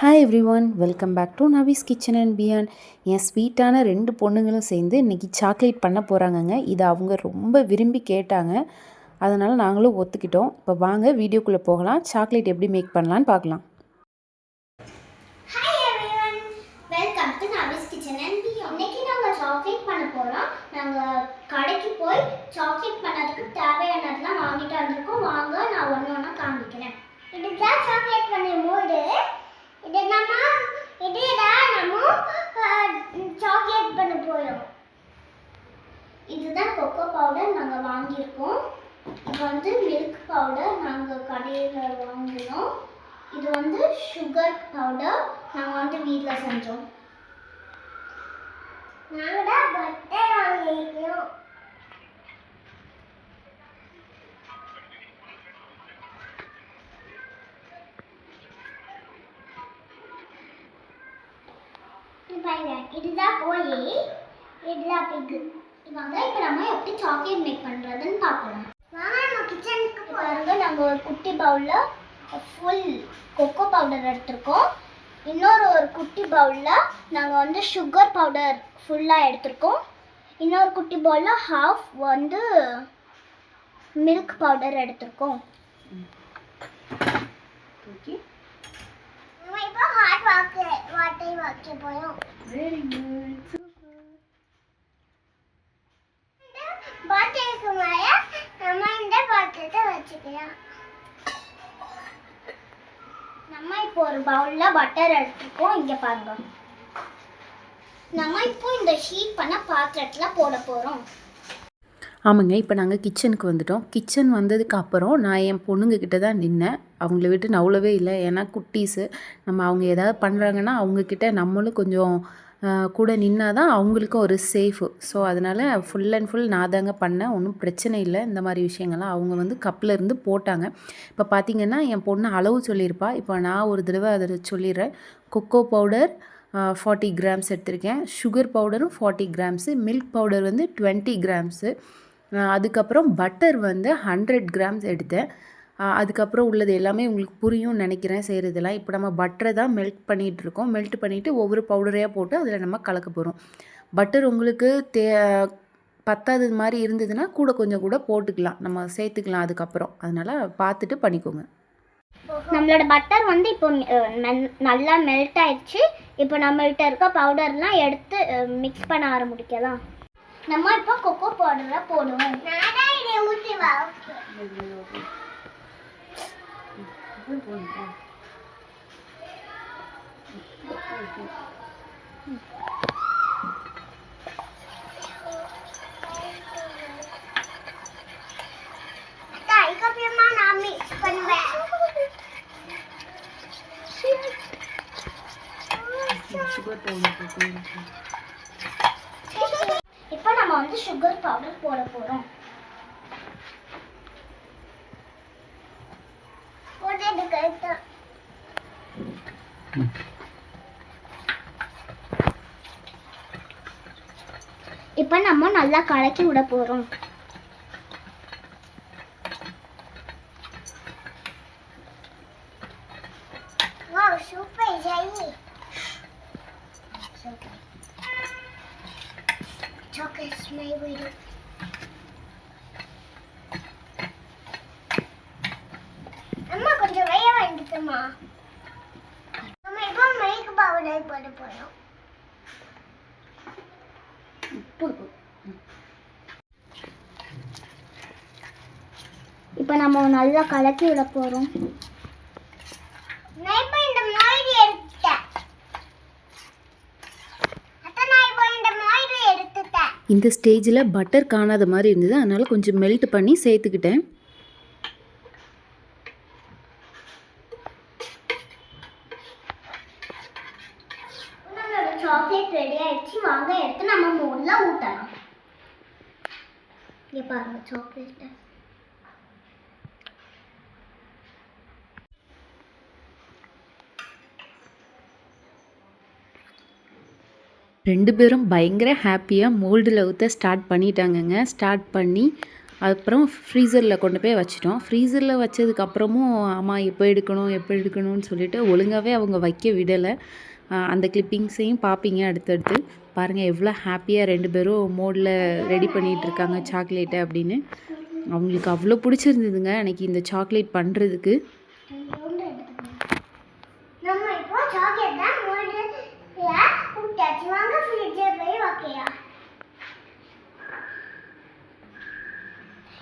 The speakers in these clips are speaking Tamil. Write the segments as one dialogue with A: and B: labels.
A: Hi everyone welcome back to Navi's kitchen and பியான் என் ஸ்வீட்டான ரெண்டு பொண்ணுங்களும் சேர்ந்து இன்றைக்கி சாக்லேட் பண்ண போகிறாங்கங்க இதை அவங்க ரொம்ப விரும்பி கேட்டாங்க. அதனால் நாங்களும் ஒத்துக்கிட்டோம். இப்போ வாங்க வீடியோக்குள்ளே போகலாம். சாக்லேட் எப்படி மேக் பண்ணலான்னு பார்க்கலாம்.
B: சாக்லேட் பண்ண போகிறோம் நாங்கள் கடைக்கு போய் சாக்லேட் பண்ணதுக்கு தேவையானதெல்லாம் வாங்கிட்டு வந்திருக்கோம். வாங்க நான் ஒன்று ஒன்றா காமிக்கிறேன். இது நம்ம இதுதான் நம்ம சாக்லேட் பண்ண போகிறோம் இதுதான் கொக்கோ பவுடர் நாங்கள் வாங்கியிருக்கோம். இது வந்து மில்க் பவுடர் நாங்கள் கடையில் வாங்கினோம். இது வந்து சுகர் பவுடர் நாங்கள் வந்து வீட்டில் செஞ்சோம். நாங்கள் பட்டர் வாங்கியிருக்கோம். பாருங்க இதுதான் கோழி இதுதான் பிக்கு. இவங்க இப்போ நம்ம எப்படி சாக்லேட் மேக் பண்ணுறதுன்னு பார்க்கலாம். வாங்க நம்ம கிச்சனுக்கு பாருங்க நாங்கள் ஒரு குட்டி பவுலில் ஃபுல் கொக்கோ பவுடர் எடுத்திருக்கோம். இன்னொரு ஒரு குட்டி பவுலில் நாங்கள் வந்து சுகர் பவுடர் ஃபுல்லாக எடுத்திருக்கோம். இன்னொரு குட்டி பவுலில் ஹாஃப் வந்து மில்க் பவுடர் எடுத்திருக்கோம்.
A: ஓகே
B: இப்போ ஹாட் வாட்டர் வாட்டர் வைக்க போகிறோம்
A: வெரி குட்
B: பாட்டிலுக்கு மேலே நம்ம இந்த பாத்திரத்தை வச்சுக்கலாம் நம்ம இப்போ ஒரு பவுலில் பட்டர் எடுத்துருக்கோம் இங்கே பாருங்க நம்ம இப்போ இந்த ஷீட் பண்ண பாத்திரத்தில் போட போகிறோம்
A: ஆமாங்க இப்போ நாங்கள் கிச்சனுக்கு வந்துட்டோம். கிச்சன் வந்ததுக்கு அப்புறம் நான் என் பொண்ணுங்கக்கிட்ட தான் நின்னேன். அவங்கள விட்டு நவ்வளவே இல்லை. ஏன்னா குட்டீஸு. நம்ம அவங்க ஏதாவது பண்ணுறாங்கன்னா அவங்கக்கிட்ட நம்மளும் கொஞ்சம் கூட நின்னா தான் அவங்களுக்கும் ஒரு சேஃபு ஸோ அதனால் ஃபுல் அண்ட் ஃபுல் நான் தாங்க பண்ணேன். ஒன்றும் பிரச்சனை இல்லை. இந்த மாதிரி விஷயங்கள்லாம் அவங்க வந்து கப்பில் இருந்து போட்டாங்க. இப்போ பார்த்தீங்கன்னா என் பொண்ணு அளவு சொல்லியிருப்பா. இப்போ நான் ஒரு தடவை அதை சொல்லிடுறேன். கொக்கோ பவுடர் ஃபார்ட்டி கிராம்ஸ் எடுத்திருக்கேன். சுகர் பவுடரும் ஃபார்ட்டி கிராம்ஸு மில்க் பவுடர் வந்து டுவெண்ட்டி கிராம்ஸு அதுக்கப்புறம் பட்டர் வந்து ஹண்ட்ரட் கிராம்ஸ் எடுத்தேன். அதுக்கப்புறம் உள்ளது எல்லாமே உங்களுக்கு புரியும் நினைக்கிறேன் செய்கிறதெல்லாம் இப்போ நம்ம பட்டரை தான் மெல்ட் பண்ணிகிட்டு இருக்கோம் மெல்ட் பண்ணிவிட்டு ஒவ்வொரு பவுடரையாக போட்டு அதில் நம்ம கலக்க போகிறோம் பட்டர் உங்களுக்கு தே பத்தாதது மாதிரி இருந்ததுன்னா கூட கொஞ்சம் கூட போட்டுக்கலாம். நம்ம சேர்த்துக்கலாம் அதுக்கப்புறம். அதனால் பார்த்துட்டு பண்ணிக்கோங்க.
B: நம்மளோட பட்டர் வந்து இப்போ நல்லா மெல்ட் ஆயிடுச்சு. இப்போ நம்மள்கிட்ட இருக்க பவுடர்லாம் எடுத்து மிக்ஸ் பண்ண ஆரம்பிக்கலாம். நம்ம இப்போ கொக்கோ பவுடரை போடுவோம் இதை ஊற்றிவா அதுக்கப்புறமா நான் மிக்ஸ் பண்ணுவேன் இப்போ நம்ம வந்து சுகர் பவுடர் போட போறோம். போட்டது இப்போ நம்ம நல்லா கலக்கி விட போறோம். Chocolate my way. அம்மா கொஞ்சம் வெய்ய வேண்டியதுமா நம்ம இப்போ மேக் பவுடர் போட போறோம். இப்போ நம்ம நல்லா கலக்கி விட போறோம் நான் இப்போ இந்த மாதிரி எடுத்துட்டேன் அத்தை நான் இப்போ இந்த மாதிரி எடுத்துட்டேன்
A: இந்த ஸ்டேஜில் பட்டர் காணாத மாதிரி இருந்தது. அதனால் கொஞ்சம் மெல்ட் பண்ணி சேர்த்துக்கிட்டேன்.
B: சாக்லேட் ரெடி ஆயிடுச்சு. வாங்க எடுத்து நம்ம மூடில் ஊட்டலாம். இங்கே பாருங்க சாக்லேட்டை
A: ரெண்டு பேரும் பயங்கர ஹாப்பியாக மோல்டில் ஊற்ற ஸ்டார்ட் பண்ணிட்டாங்கங்க. ஸ்டார்ட் பண்ணி அப்புறம் ஃப்ரீசரில் கொண்டு போய் வச்சிட்டோம். ஃப்ரீசரில் வச்சதுக்கப்புறமும் அம்மா எப்போ எடுக்கணும் எப்போ எடுக்கணும்னு சொல்லிட்டு ஒழுங்காகவே அவங்க வைக்க விடலை. அந்த கிளிப்பிங்ஸையும் பார்ப்பீங்க அடுத்தடுத்து. பாருங்கள் எவ்வளோ ஹாப்பியாக ரெண்டு பேரும் மோடில் ரெடி பண்ணிகிட்டு இருக்காங்க சாக்லேட்டை அப்படின்னு. அவங்களுக்கு அவ்வளோ பிடிச்சிருந்ததுங்க. அன்றைக்கி இந்த சாக்லேட் பண்ணுறதுக்கு
B: கொஞ்சோண்டு எடுத்துக்கணும். நம்ம இப்போ சாக்லேட் தான் மூடில விட்டாச்சு வாங்க ஃப்ரிட்ஜில் போய் வைக்கலாம்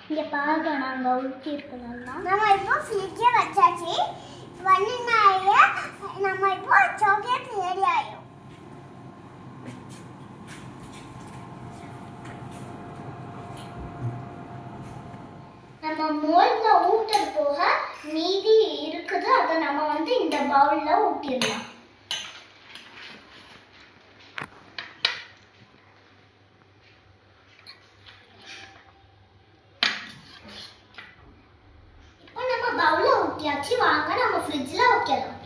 B: இங்க பாருங்க நாங்க ஊற்றி இருக்கலாம் நம்ம இப்போ ஃப்ரிட்ஜில் வச்சாச்சு. வண்ணினாய நம்ம இப்போ சாக்லேட் ரெடி ஆயிடும் நம்ம மோல்ல ஊட்டது போக மீதி இருக்குது. அதை நம்ம வந்து இந்த பவுல்ல ஊட்டிடலாம் இப்போ நம்ம பவுல்ல ஊட்டியாச்சு வாங்க நம்ம ஃப்ரிட்ஜ்ல வைக்கலாம்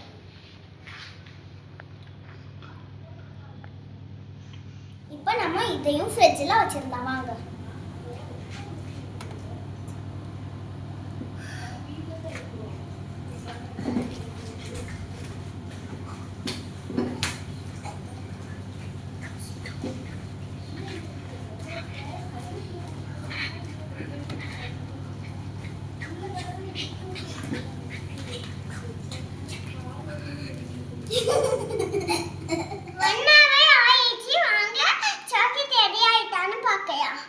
B: இப்போ நம்ம இதையும் ஃப்ரிட்ஜில் வச்சிடலாம் வாங்க ஒன்னாவே ஆயிடுச்சு வாங்க சாக்லேட் ரெடி ஆயிட்டான்னு பார்க்கலாம்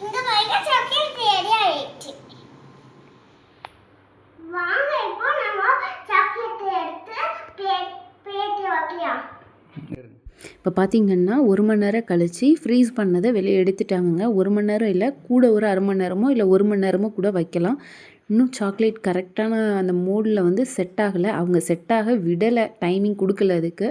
B: இங்க பாருங்க சாக்லேட் ரெடி ஆயிடுச்சு வாங்க இப்போ நம்ம சாக்லேட் எடுத்து பேட்டி வைக்கலாம்
A: இப்போ பார்த்தீங்கன்னா ஒரு மணி நேரம் கழித்து ஃப்ரீஸ் பண்ணதை வெளியே எடுத்துட்டாங்கங்க. ஒரு மணி நேரம் இல்லை கூட ஒரு அரை மணி நேரமோ இல்லை ஒரு மணி நேரமோ கூட வைக்கலாம். இன்னும் சாக்லேட் கரெக்டான அந்த மோடில் வந்து செட் ஆகலை. அவங்க செட் ஆக விடலை டைமிங் கொடுக்கல அதுக்கு.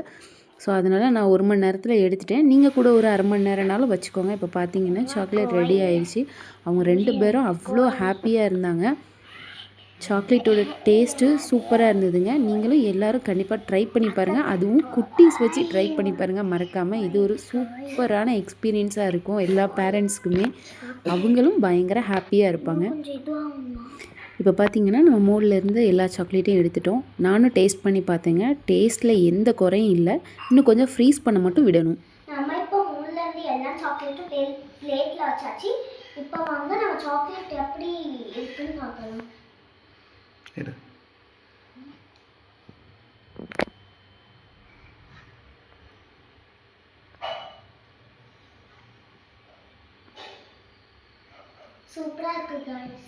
A: ஸோ அதனால் நான் ஒரு மணி நேரத்தில் எடுத்துட்டேன். நீங்கள் கூட ஒரு அரை மணி நேரம்னாலும் வச்சுக்கோங்க. இப்போ பார்த்தீங்கன்னா சாக்லேட் ரெடி ஆயிடுச்சு அவங்க ரெண்டு பேரும் அவ்வளோ ஹாப்பியாக இருந்தாங்க. சாக்லேட்டோட டேஸ்ட்டு சூப்பராக இருந்ததுங்க. நீங்களும் எல்லோரும் கண்டிப்பாக ட்ரை பண்ணி பாருங்கள் அதுவும் குட்டீஸ் வச்சு ட்ரை பண்ணி பாருங்கள் மறக்காமல் இது ஒரு சூப்பரான எக்ஸ்பீரியன்ஸாக இருக்கும். எல்லா பேரண்ட்ஸ்க்குமே அவங்களும் பயங்கர ஹாப்பியாக இருப்பாங்க. இப்போ பார்த்தீங்கன்னா நம்ம மோடில் இருந்து எல்லா சாக்லேட்டையும் எடுத்துட்டோம். நானும் டேஸ்ட் பண்ணி பார்த்தேங்க டேஸ்ட்டில் எந்த குறையும் இல்லை. இன்னும் கொஞ்சம் ஃப்ரீஸ் பண்ண மட்டும் விடணும்.
B: நம்ம இப்போ மூணுல எல்லா சாக்லேட்டும் வச்சாச்சு. இப்போ நம்ம சாக்லேட் எப்படி இருக்குன்னு பார்க்கலாம். ഇത് സൂപ്പർ ആക്കും ഗൈസ്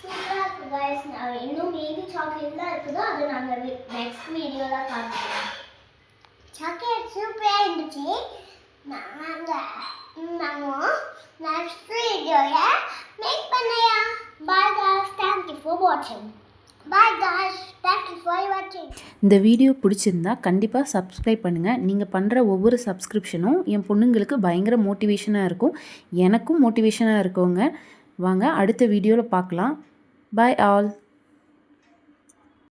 B: சூப்பராக இருக்குது காய்ஸ் நான் இன்னும் மீதி சாக்லேட்லாம் இருக்குதோ அது நாங்கள் நெக்ஸ்ட் வீடியோவில் பார்க்கலாம் சாக்லேட் சூப்பராக இருந்துச்சு நாங்கள் நாங்கள் நெக்ஸ்ட் வீடியோவில் make பண்ணையா bye guys thank you for வாட்சிங் bye guys thank you for வாட்சிங்
A: இந்த வீடியோ பிடிச்சிருந்தா கண்டிப்பாக சப்ஸ்கிரைப் பண்ணுங்கள் நீங்கள் பண்ணுற ஒவ்வொரு சப்ஸ்கிரிப்ஷனும் என் பொண்ணுங்களுக்கு பயங்கர மோட்டிவேஷனாக இருக்கும். எனக்கும் மோட்டிவேஷனாக இருக்கோங்க. வாங்க அடுத்த வீடியோவில் பார்க்கலாம். Bye all